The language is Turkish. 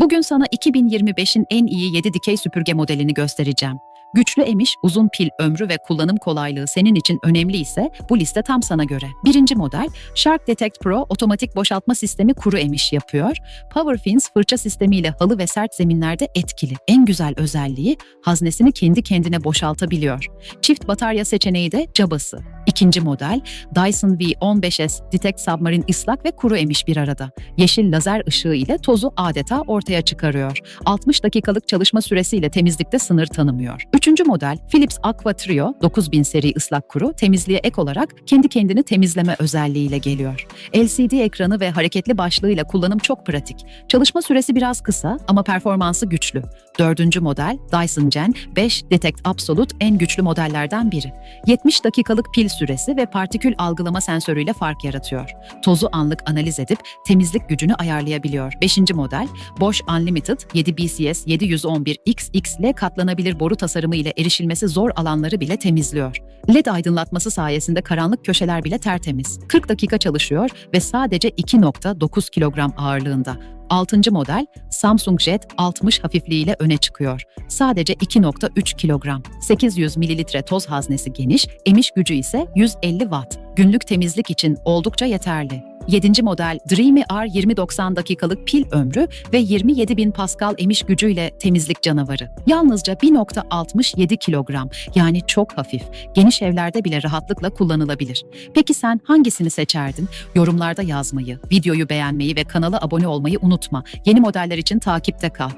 Bugün sana 2025'in en iyi 7 dikey süpürge modelini göstereceğim. Güçlü emiş, uzun pil ömrü ve kullanım kolaylığı senin için önemli ise bu liste tam sana göre. Birinci model Shark Detect Pro otomatik boşaltma sistemi kuru emiş yapıyor. Power Fins fırça sistemiyle halı ve sert zeminlerde etkili. En güzel özelliği haznesini kendi kendine boşaltabiliyor. Çift batarya seçeneği de cabası. İkinci model Dyson V15S Detect Submarine ıslak ve kuru emiş bir arada. Yeşil lazer ışığı ile tozu adeta ortaya çıkarıyor. 60 dakikalık çalışma süresiyle temizlikte sınır tanımıyor. Üçüncü model Philips Aqua Trio 9000 seri ıslak kuru temizliğe ek olarak kendi kendini temizleme özelliğiyle geliyor. LCD ekranı ve hareketli başlığıyla kullanım çok pratik. Çalışma süresi biraz kısa ama performansı güçlü. Dördüncü model Dyson Gen 5 Detect Absolute en güçlü modellerden biri. 70 dakikalık pil süresi ve partikül algılama sensörüyle fark yaratıyor. Tozu anlık analiz edip temizlik gücünü ayarlayabiliyor. 5. model Bosch Unlimited 7 BCS 711 XX ile katlanabilir boru tasarımı ile erişilmesi zor alanları bile temizliyor. LED aydınlatması sayesinde karanlık köşeler bile tertemiz. 40 dakika çalışıyor ve sadece 2.9 kilogram ağırlığında. 6. model Samsung Jet 60 hafifliğiyle öne çıkıyor. Sadece 2.3 kilogram. 800 mililitre toz haznesi geniş, emiş gücü ise 150 watt. Günlük temizlik için oldukça yeterli. 7. model Dreamy R 2090 dakikalık pil ömrü ve 27.000 Pascal emiş gücüyle temizlik canavarı. Yalnızca 1.67 kilogram yani çok hafif. Geniş evlerde bile rahatlıkla kullanılabilir. Peki sen hangisini seçerdin? Yorumlarda yazmayı, videoyu beğenmeyi ve kanala abone olmayı unutma. Yeni modeller için takipte kal.